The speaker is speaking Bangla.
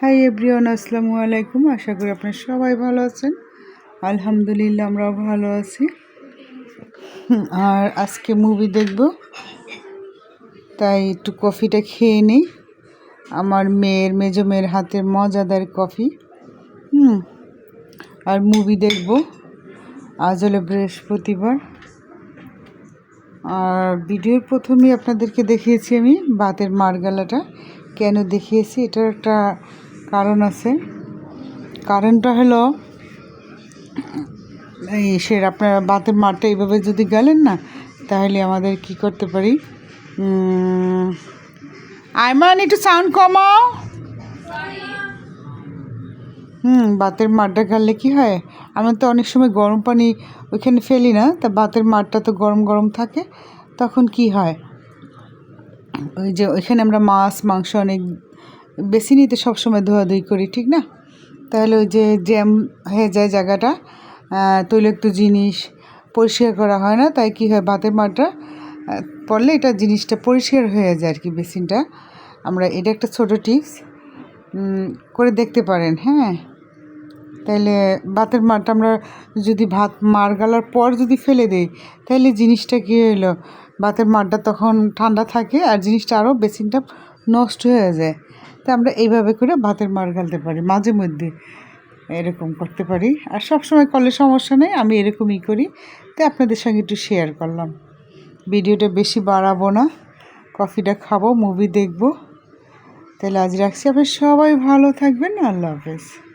হাই এভরিওয়ান আসসালামু আলাইকুম। আশা করি আপনারা সবাই ভালো আছেন। আলহামদুলিল্লাহ, আমরাও ভালো আছি। আর আজকে মুভি দেখব। তাই একটু কফিটা খেয়ে নিই। আমার মেয়ের, মেজো মেয়ের হাতের মজাদার কফি হুম। আর মুভি দেখব। আজ হলো বৃহস্পতিবার। আর ভিডিওর প্রথমেই আপনাদেরকে দেখিয়েছি আমি বাতের মারগালাটা। কেন দেখিয়েছি? এটার একটা কারণ আছে। কারণটা হলো, এই সে আপনারা বাতের মারটা এইভাবে যদি গেলেন না, তাহলে আমাদের কি করতে পারি? আইমান একটু সাউন্ড কমাও। হুম, বাতের মারটা গাললে কি হয়? আমরা তো অনেক সময় গরম পানি ওইখানে ফেলি না, তা বাতের মারটা তো গরম গরম থাকে, তখন কি হয়? ওই যে ওইখানে আমরা মাছ, মাংস অনেক বেশি নিতে সবসময় ধোয়াধুয়ি করি, ঠিক না? তাহলে ওই যে জ্যাম হয়ে যায় জায়গাটা তৈলাক্ত জিনিস পরিষ্কার করা হয় না, তাই কি হয় ভাতের মারটা পড়লে এটা জিনিসটা পরিষ্কার হয়ে যায় আর কি বেসিনটা। আমরা এটা একটা ছোটো টিপস করে দেখতে পারেন হ্যাঁ? তাহলে ভাতের মারটা আমরা যদি ভাত মার গালার পর যদি ফেলে দিই তাহলে জিনিসটা কী হলো ভাতের মারটা তখন ঠান্ডা থাকে আর জিনিসটা আরও বেসিনটা নষ্ট হয়ে যায়। তো আমরা এইভাবে করে ভাতের মার গালতে পারি, মাঝে মধ্যে এরকম করতে পারি। আর সব সময় করলে সমস্যা নেই, আমি এরকমই করি। তো আপনাদের সঙ্গে একটু শেয়ার করলাম। ভিডিওটা বেশি বাড়াবো না কফিটা খাব মুভি দেখব। তাহলে আজ রাখছি। আপনার সবাই ভালো থাকবেন। আল্লাহ হাফেজ।